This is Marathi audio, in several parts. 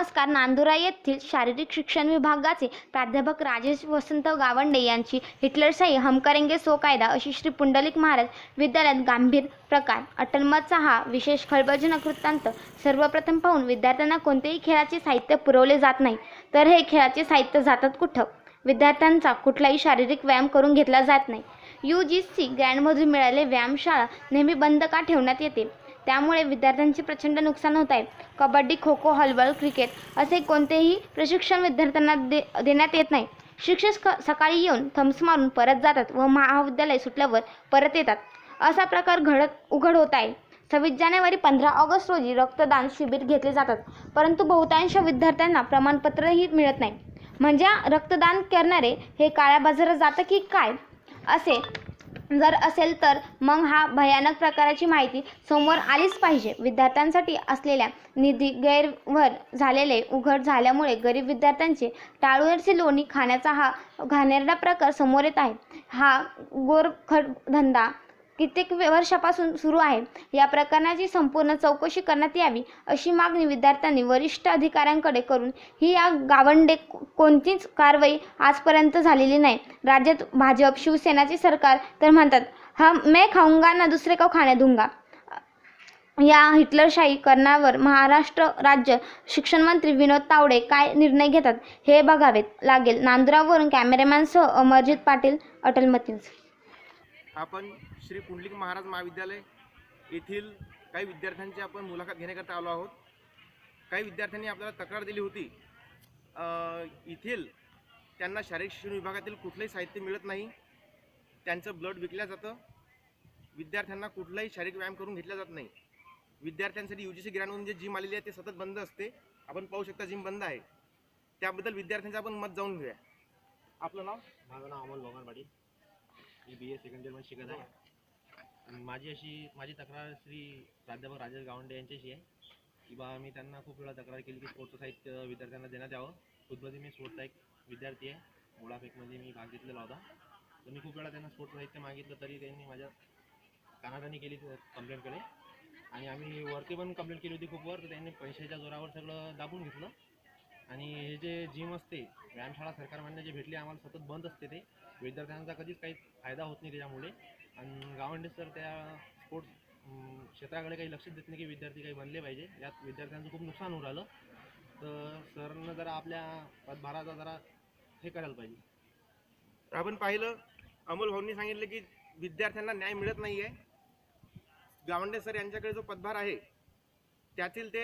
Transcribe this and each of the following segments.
नमस्कार नांदुरा येथील शारीरिक शिक्षण विभागाचे प्राध्यापक राजेश वसंत गावंडे यांची हिटलरशाही हम करेंगे सो कायदा अशी श्री पुंडलिक महाराज विद्यालयात गांभीर प्रकार. अटलमतचा हा विशेष खळबळजनक वृत्तांत सर्वप्रथम पाहून विद्यार्थ्यांना कोणतेही खेळाचे साहित्य पुरवले जात नाही. तर हे खेळाचे साहित्य जातात कुठं? विद्यार्थ्यांचा कुठलाही शारीरिक व्यायाम करून घेतला जात नाही. यू जी सी ग्रँडमधून मिळालेले व्यायामशाळा नेहमी बंद का ठेवण्यात येते? त्यामुळे विद्यार्थ्यांचे प्रचंड नुकसान होत आहे. कबड्डी खो खो हॉलीबॉल क्रिकेट असे कोणतेही प्रशिक्षण विद्यार्थ्यांना दे देण्यात येत नाही. शिक्षक सकाळी येऊन थम्स मारून परत जातात व महाविद्यालय सुटल्यावर परत येतात. असा प्रकार घडत उघड होत आहे. सव्वीस जानेवारी पंधरा ऑगस्ट रोजी रक्तदान शिबिर घेतले जातात. परंतु बहुतांश विद्यार्थ्यांना प्रमाणपत्रही मिळत नाही. म्हणजे रक्तदान करणारे हे काळ्या बाजारात जातं की काय? असे जर असेल तर मग हा भयानक प्रकाराची माहिती समोर आलीच पाहिजे. विद्यार्थ्यांसाठी असलेल्या निधी गैरवर झालेले उघड झाल्यामुळे गरीब विद्यार्थ्यांचे टाळूवरची लोणी खाण्याचा हा घाणेरडा प्रकार समोर येत आहे. हा गोरखडधंदा कित्येक वर्षापासून सुरू आहे. या प्रकरणाची संपूर्ण चौकशी करण्यात यावी अशी मागणी विद्यार्थ्यांनी वरिष्ठ अधिकाऱ्यांकडे करून ही या गावंडे कोणतीच कारवाई आजपर्यंत झालेली नाही. राज्यात भाजप शिवसेनाचे सरकार तर म्हणतात हा मैं खाऊंगा ना दुसरे का खाणे दुंगा. या हिटलरशाही करण्यावर महाराष्ट्र राज्य शिक्षण मंत्री विनोद तावडे काय निर्णय घेतात हे बघावेत. लागेल नांदुरावरून कॅमेरामॅनसह अमरजित पाटील अटलमतीज आपण श्री पुंडलिक महाराज महाविद्यालय येथील काही विद्यार्थ्यांची आपण मुलाखत घेण्याकरता आलो आहोत. काही विद्यार्थ्यांनी आपल्याला तक्रार दिली होती. येथील त्यांना शारीरिक शिक्षण विभागातील कुठलंही साहित्य मिळत नाही. त्यांचं ब्लड विकलं जातं. विद्यार्थ्यांना कुठलाही शारीरिक व्यायाम करून घेतला जात नाही. विद्यार्थ्यांसाठी यू जी सी ग्रँडमधून जे जिम आलेली आहे ते सतत बंद असते. आपण पाहू शकता जिम बंद आहे. त्याबद्दल विद्यार्थ्यांचं आपण मत जाऊन घेऊया. आपलं नाव? माझं नाव अमोल लोंगारपाटी मी बी ए सेकंड इयरमध्ये शिकत आहे. माझी अशी माझी तक्रार श्री प्राध्यापक राजेश गावंडे यांच्याशी आहे की बा मी त्यांना खूप वेळा तक्रार केली की स्पोर्टचं साहित्य विद्यार्थ्यांना देण्यात यावं. खुदमध्ये मी स्पोर्टचा एक विद्यार्थी आहे. गोळाफेकमध्ये मी भाग घेतलेला होता. तर मी खूप वेळा त्यांना स्पोर्ट साहित्य मागितलं तरी त्यांनी माझ्या कानाडाने केली कंप्लेंटकडे आणि आम्ही वरती पण कंप्लेंट केली होती खूप वर तर त्यांनी पैशाच्या जोरावर सगळं दाबून घेतलं. आणि हे जे जिम असते व्यायामशाळा सरकारमान्य जे भेटली आम्हाला सतत बंद असते ते. विद्यार्थ्यांचा कधीच काही फायदा होत नाही त्याच्यामुळे. आणि गावंडे सर त्या स्पोर्ट्स क्षेत्राकडे काही लक्ष देत नाही की विद्यार्थी काही बनले पाहिजे. यात विद्यार्थ्यांचं खूप नुकसान होऊन राहिलं. तर सरनं जरा आपल्या पदभाराचा जरा हे करायला पाहिजे. आपण पाहिलं अमोल भाऊंनी सांगितलं की विद्यार्थ्यांना न्याय मिळत नाही आहे गावंडे सर यांच्याकडे जो पदभार आहे त्यातील ते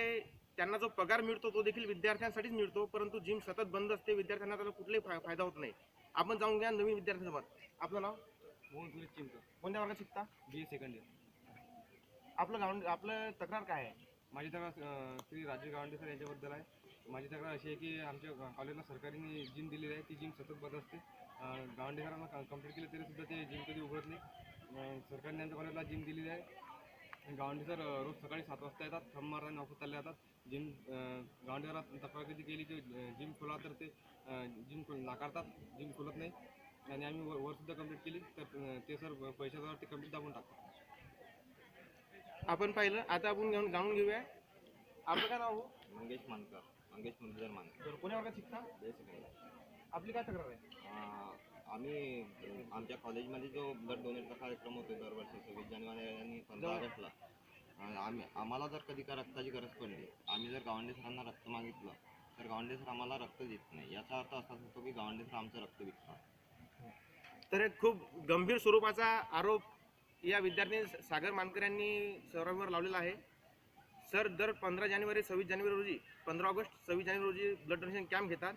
त्यांना जो पगार मिळतो तो देखील विद्यार्थ्यांसाठीच मिळतो. परंतु जिम सतत बंद असते विद्यार्थ्यांना त्याला कुठलाही फायदा होत नाही. आपण जाऊन घ्या नवीन विद्यार्थ्यांसोबत. आपलं नाव? मोहन सुरेश चिंता. कोणत्या वर्गात शिकता? बी ए सेकंड इयर आपलं गावंड आपलं तक्रार काय आहे? माझी तक्रार श्री राजीव गावंडे सर यांच्याबद्दल आहे. माझी तक्रार अशी आहे की आमच्या कॉलेजला सरकारने जिम दिलेली आहे. ती जिम सतत बंद असते. गावंडे सरांना कंप्लीट केलं तरी सुद्धा ते जिम कधी उघडत नाही. अं, सरकारने आमच्या कॉलेजला जिम दिलेली आहे. गावंडे सर अं, रोज सकाळी सात वाजता येतात. थंब मारतात आणि ऑफिस चालले जातात. जिम गावंडे सरात तक्रार कधी केली की जिम खोला तर ते जिम नाकारतात. जिम खोलत नाही. आणि आम्ही वर वरसुद्धा कंप्लीट केली. तर ते सर पैशावर ते कंप्लीट दाबून टाकतात. आपण पाहिलं. आता आपण घेऊन जाणून घेऊया. आपलं काय नाव हो? मंगेश मानकर. मंगेश मुरलीधर मानकर. तर कोण्या वर्गात शिकता? जय सेकंड आपली काय तक्रार आहे? आम्ही अं, आमच्या कॉलेजमध्ये जो ब्लड डोनेटचा कार्यक्रम होतो दरवर्षी सव्वीस जानेवारी आणि पंधरा ऑगस्टला. अं, आम्ही आम्हाला जर कधी का रक्ताची गरज पडली आम्ही जर गावंडे सरांना रक्त मागितलं तर गावंडे सर आम्हाला रक्त देत नाही. याचा अर्थ असाच होतो की गावंडे सर आमचं रक्त विकतात. तर एक खूप गंभीर स्वरूपाचा आरोप या विद्यार्थी सागर मानकर यांनी सरांवर लावलेला आहे. सर दर पंधरा जानेवारी सव्वीस जानेवारी रोजी पंधरा ऑगस्ट सव्वीस जानेवारी रोजी ब्लड डोनेशन कॅम्प घेतात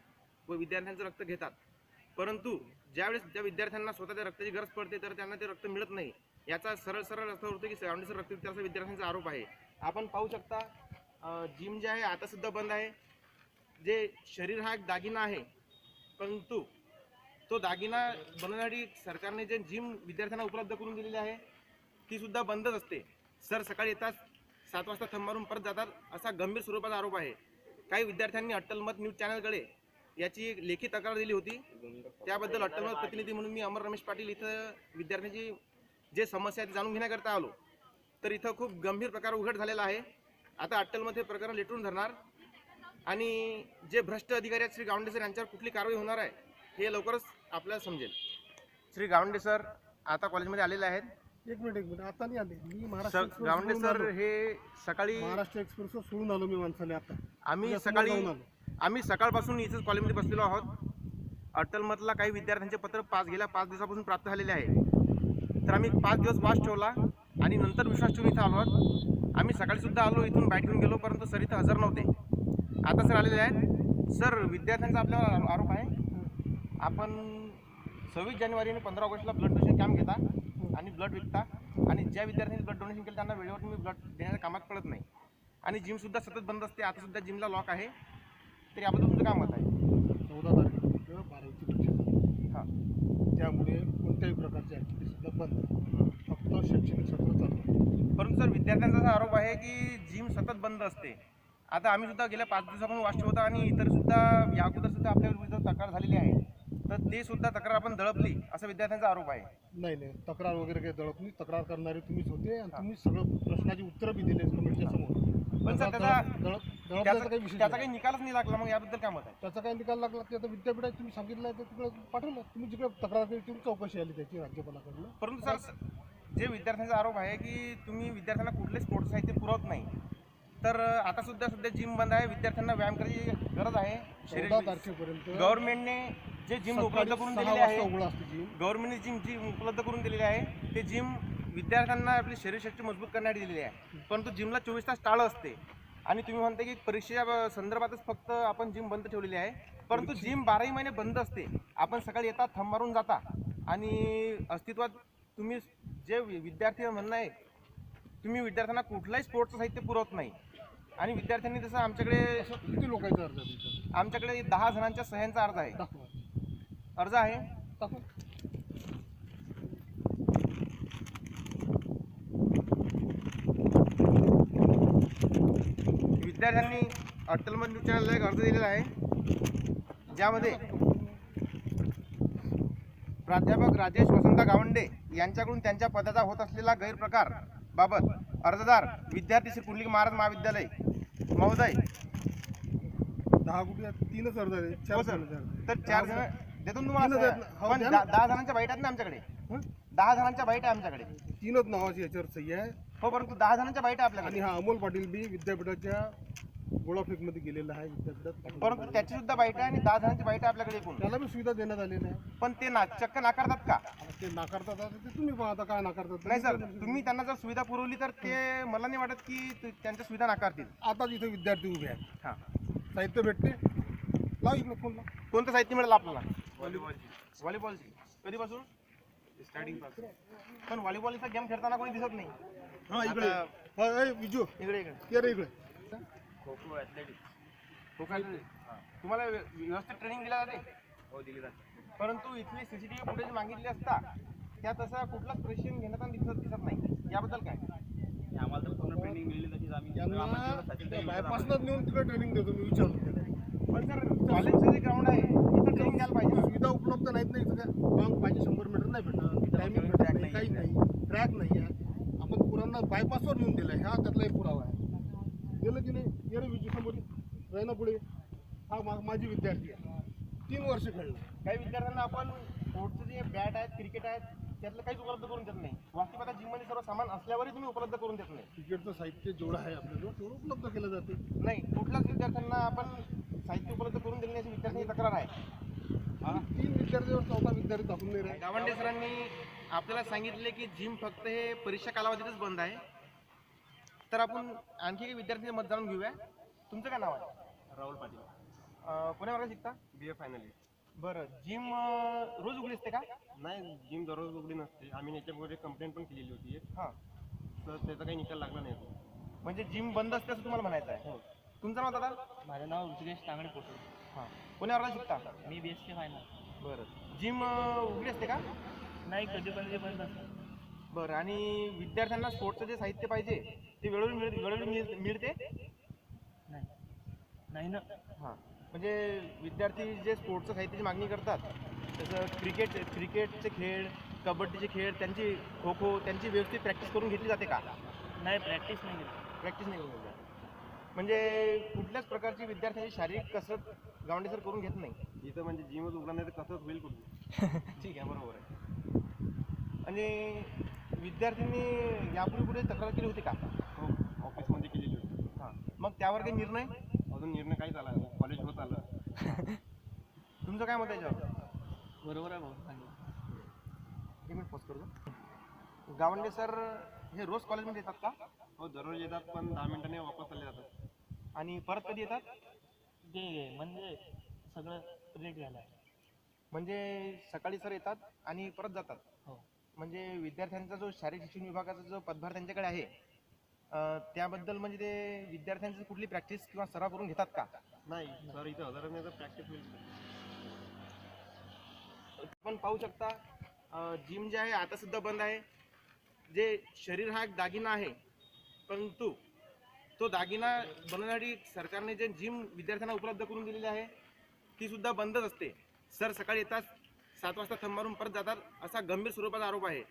व विद्यार्थ्यांचं रक्त घेतात. परंतु ज्यावेळेस ज्या विद्यार्थ्यांना स्वतःच्या रक्ताची गरज पडते तर त्यांना ते रक्त मिळत नाही. याचा सरळ सरळ अर्थ होतो की सर रक्त असा विद्यार्थ्यांचा आरोप आहे. आपण पाहू शकता जिम जे आहे आतासुद्धा बंद आहे. जे शरीर हा एक दागिना आहे परंतु तो दागिना बनवण्यासाठी सरकारने जे जिम विद्यार्थ्यांना उपलब्ध करून दिलेली आहे ती सुद्धा बंदच असते. सर सकाळी येतात सात वाजता थंब मारून परत जातात असा गंभीर स्वरूपाचा आरोप आहे. काही विद्यार्थ्यांनी अट्टलमत न्यूज चॅनलकडे याची एक लेखी तक्रार दिली होती. त्याबद्दल अट्टलमत प्रतिनिधी म्हणून मी अमर रमेश पाटील इथं विद्यार्थ्यांची जे समस्या आहे ते जाणून घेण्याकरता आलो. तर इथं खूप गंभीर प्रकार उघड झालेला आहे. आता अट्टलमत हे प्रकरण लेटून धरणार आणि जे भ्रष्ट अधिकारी आहेत श्री गावंडेसर यांच्यावर कुठली कारवाई होणार आहे? हे लवकरच आपल्याला समजेल. श्री गावंडे सर आता कॉलेजमध्ये आलेले आहेत. एक मिनिट एक मिनिट. आता नाही आले. मी Maharashtra sir express Gawande sir आलो. हे सकाळी महाराष्ट्र एक्सप्रेसवर सोडून आलो मी माणसाने आता. आम्ही सकाळी जाऊन आलो. आम्ही सकाळपासून इथेच कॉलेजमध्ये बसलेलो आहोत. अटलमधला काही विद्यार्थ्यांचे पत्र पाच गेल्या पाच दिवसापासून प्राप्त झालेले आहे. तर आम्ही पाच दिवस वास ठेवला आणि नंतर विश्वास ठेवून इथं आलो आहोत. आम्ही सकाळी सुद्धा आलो इथून बाईट घेऊन गेलो परंतु सर इथं हजर नव्हते. आता सर आलेले आहेत. सर विद्यार्थ्यांचा आपल्यावर आरो- आरोप आहे. आपण सव्वीस जानेवारी आणि पंधरा ऑगस्टला ब्लड डोनेशन कॅम्प घेता आणि ब्लड विकता. आणि ज्या विद्यार्थ्यांनी ब्लड डोनेशन केलं त्यांना वेळेवर तुम्ही ब्लड देण्याच्या कामात पडत नाही. आणि जिमसुद्धा सतत बंद असते. आता सुद्धा जिमला लॉक आहे. तर याबद्दल तुमचं काय मत आहे? चौदा तारखेला बारावीची परीक्षा झाली. हां. त्यामुळे कोणत्याही प्रकारची ॲक्टिव्हिटी सुद्धा बंद. फक्त शैक्षणिक सत्र चालू. परंतु सर विद्यार्थ्यांचा असा आरोप आहे की जिम सतत बंद असते. आता आम्ही सुद्धा गेल्या पाच दिवसापासून वाच होता आणि इतर सुद्धा या अगोदर सुद्धा आपल्या विरुद्ध तक्रार झालेली आहे तर ते सुद्धा तक्रार आपण दळपली असा विद्यार्थ्यांचा आरोप आहे. नाही नाही. तक्रार वगैरे काही दळत नाही. तक्रार करणारे तुम्हीच होते आणि तुम्ही सगळं प्रश्नाची उत्तरं बी दिले कमिटीच्या समोर. पण सर त्याचा दळप- त्याचा काही विषय त्याचा. काही निकालच नाही लागला मग याबद्दल काय मत आहे? त्याचा काही निकाल लागला की आता विद्यापीठात तुम्ही सांगितलं तर तिकडे पाठवलं. तुम्ही जिकडे तक्रार केली तुम्ही चौकशी आली त्याची राज्यपालाकडनं. परंतु सर जे विद्यार्थ्यांचा आरोप आहे की तुम्ही विद्यार्थ्यांना कुठले स्पोर्ट्स साहित्य पुरवत नाही तर आता सुद्धा सध्या जिम बंद आहे. विद्यार्थ्यांना व्यायाम करायची गरज आहे. चौदा शरीर तारखेपर्यंत गव्हर्नमेंटने जे जिम उपलब्ध करून सहा दिलेले वाजता आहे असतं जिम गव्हर्नमेंटने जिम जी उपलब्ध करून दिलेली आहे ते जिम विद्यार्थ्यांना आपली शरीरशक्ती मजबूत करण्यासाठी दिलेली आहे. परंतु जिमला चोवीस तास टाळं असते. आणि तुम्ही म्हणता की परीक्षेच्या संदर्भातच फक्त आपण जिम बंद ठेवलेली आहे. परंतु जिम बाराही महिने बंद असते. आपण सकाळी येता थंब मारून जाता. आणि अस्तित्वात तुम्ही जे वि- विद्यार्थी म्हणणं आहे तुम्ही विद्यार्थ्यांना कुठलाही स्पोर्ट्सचं साहित्य पुरवत नाही. आणि विद्यार्थ्यांनी तसं आमच्याकडे किती लोकांचा अर्ज आहे तुमचा आमच्याकडे दहा जणांच्या सह्यांचा अर्ज आहे. दाखवा. अर्ज आहे. दाखवा. विद्यार्थ्यांनी अटलमध न्यूज चॅनलला एक अर्ज दिलेला आहे. ज्यामध्ये प्राध्यापक राजेश वसंत गावंडे यांच्याकडून त्यांच्या पदाचा होत असलेला गैरप्रकार बाबत अर्जदार विद्यार्थी श्री पुंडलिक महाराज महाविद्यालय महोदय दहा कुठे? तीनच अर्ज हो चार सर जणांचे अर्ज. तर चार जण देतो ना तुम्हाला तीनच आहेत सह्या. ना? हो, पण द्या दहा जणांच्या बाईट आहेत ना आमच्याकडे हं? दहा जणांच्या बाईट आहे आमच्याकडे तीनच नावाची याच्यावर सही आहे हो परंतु दहा जणांच्या बाईट आहे आणि आपल्याकडे हा अमोल पाटील बी विद्यापीठाच्या गोळाफेकमध्ये गेलेला आहे विद्यापीठात. परंतु त्याची सुद्धा बाईट आहे आणि दहा जणांची बाईट आहे आपल्याकडे एकूण. त्याला बी सुविधा देण्यात आलेल्या आहे. पण ते ना चक्क नाकारतात का? ते नाकारतात आता ते तुम्ही पहा आता काय नाकारतात. नाही सर तुम्ही त्यांना जर सुविधा पुरवली तर ते मला नाही वाटत की ते- त्यांच्या सुविधा नाकारतील. आता इथे विद्यार्थी उभे आहेत. हां. साहित्य भेटते. लाव इकडे फोन लाव. कोणतं साहित्य मिळेल आपल्याला? व्हॉलीबॉलची व्हॉलीबॉलची कधीपासून? स्टार्टिंग पण व्हॉलीबॉलचा गेम खेळताना कोणी दिसत नाही. हा इकडे. आता- हा, ए, विजू. इकडे इकडे. ये रे इकडे. खो खो ॲथलेटिक्स खो खो तुम्हाला व्य- व्यवस्थित ट्रेनिंग दिला जाते? हो दिली जाते. परंतु इथली सीसीटीव्ही फुटेज मागितली असता त्या तसा कुठलाच प्रशिक्षण घेण्यात दिसत दिसत नाही. याबद्दल काय? आम्हाला तर पूर्ण ट्रेनिंग मिळली तशीच आम्ही. यांना बायपासनच नेऊन तिकडे ट्रेनिंग देतो मी विचारतो. पण सर कॉलेजचं जे ग्राउंड आहे तिथं ट्रेनिंग द्यायला पाहिजे. सुविधा उपलब्ध नाहीत नाही काय लॉंग पाहिजे शंभर मीटर नाही भेटत टायमिंग भेटत नाही काही नाही. ट्रॅक नाही आहे. आपण पुरांना बायपासवर नेऊन दिलं आहे हा त्यातला एक पुरावा आहे. गेलं की नाही ये रे विजू समोर पुढे. हा मा माझी विद्यार्थी आहे. तीन वर्ष खेळला. काही विद्यार्थ्यांना आपण स्पोर्टचं जे बॅट आहेत क्रिकेट आहेत त्यातलं काहीच उपलब्ध करून देत नाही. वास्तविक आता जिममध्ये सर्व सामान असल्यावरही तुम्ही उपलब्ध करून देत नाही. क्रिकेटचं साहित्य जेवढं आहे आपल्याजवळ तेवढं उपलब्ध केलं जाते. नाही कुठल्याच विद्यार्थ्यांना आपण साहित्य उपलब्ध करून दिले नाही अशी विद्यार्थ्यांची तक्रार आहे. तीन विद्यार्थ्यावर चौथा विद्यार्थी दाखवून नाही राहिले गावंडे सरांनी आपल्याला सांगितले की जिम फक्त हे परीक्षा कालावधीतच बंद आहे. तर आपण आणखी काही विद्यार्थी मत जाणून घेऊया. तुमचं काय नाव आहे? राहुल पाटील. अं, कोण्या वर्गात शिकता? बी ए फायनली बरं जिम रोज उघडी असते का? नाही जिम दररोज उघडी नसते. आम्ही याच्यावर कंप्लेंट पण केलेली होती एक. हां. तर त्याचा काही निकाल लागला नाही. अजून. म्हणजे जिम बंद असते असं तुम्हाला म्हणायचं आहे. तुमचं नाव दादा? माझं नाव ऋषिकेश तांगडे पोटू. हां. कोण्या वर्गात शिकता? मी बी एस सी फायनल बरं. जिम उघडी असते का? नाही कधी कधी बंद असतं बरं आणि विद्यार्थ्यांना स्पोर्ट्सचं जे साहित्य पाहिजे ते वेळोवेळी मिळ वेळोवेळी मिळ- मिळते? नाही. नाही ना. हां. म्हणजे विद्यार्थी जे स्पोर्ट्सचं साहित्याची मागणी करतात जसं क्रिकेट क्रिकेटचे खेळ कबड्डीचे खेळ त्यांची खो खो त्यांची व्यवस्थित प्रॅक्टिस करून घेतली जाते का? नाही प्रॅक्टिस नाही केली प्रॅक्टिस नाही करून घेतली म्हणजे कुठल्याच प्रकारची विद्यार्थ्यांची शारीरिक कसरत गावंडे सर करून घेत नाही. इथं म्हणजे जिमच उघडणार नाही तर कसंच होईल कुठे ठीक आहे बरोबर आहे. आणि विद्यार्थ्यांनी यापूर्वी कुठे तक्रार केली होती का हो ऑफिसमध्ये केलेली होती हां मग त्यावर काही निर्णय? अजून निर्णय काहीच आला नाही कॉलेज होत आलं. तुमचं काय मत आहे याच्यावर? बरोबर आहे भाऊ एक मिनिट पॉज करतो गावंडे सर हे रोज कॉलेजमध्ये येतात का? हो दररोज येतात पण दहा मिनिटांनी वापस चालले जातात. आणि परत कधी येतात? ते म्हणजे सगळं लेट झालं म्हणजे सकाळी सर येतात आणि परत जातात. हो. म्हणजे विद्यार्थ्यांचा जो शारीरिक शिक्षण विभागाचा जो पदभार त्यांच्याकडे आहे त्याबद्दल म्हणजे ते विद्यार्थ्यांची कुठली प्रॅक्टिस किंवा सराव करून घेतात का? नाही सर इथं हजार नाही तर प्रॅक्टिस होईल आपण पाहू शकता जिम जे आहे आता सुद्धा बंद आहे. जे शरीर हा एक दागिना आहे परंतु तो दागिना बनवण्यासाठी सरकारने जे जिम विद्यार्थ्यांना उपलब्ध करून दिलेली आहे ती सुद्धा बंदच असते. सर सकाळी येतात सात वाजता थंब मारून परत जातात असा गंभीर स्वरूपाचा आरोप आहे.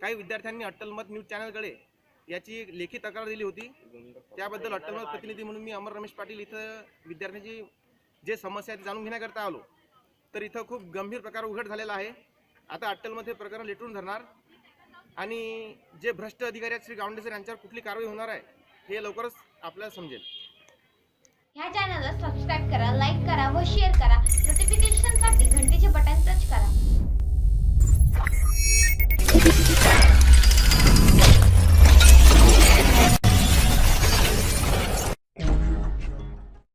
काही विद्यार्थ्यांनी अट्टलमत न्यूज चॅनलकडे याची लेखी तक्रार दिली होती. त्याबद्दल अट्टलमत प्रतिनिधी म्हणून मी अमर रमेश पाटील इथं विद्यार्थ्यांची जे समस्या आहे ती जाणून घेण्याकरता आलो. तर इथं खूप गंभीर प्रकार उघड झालेला आहे. आता अट्टलमध्ये प्रकरण लेटून धरणार आणि जे भ्रष्ट अधिकारी आहेत श्री गावंडेसर यांच्यावर कुठली कारवाई होणार आहे हे लवकरच आपल्याला समजेल. ह्या चॅनलला सबस्क्राईब करा लाईक करा व शेअर करा. नोटिफिकेशनसाठी घंटेचे बटन टच करा.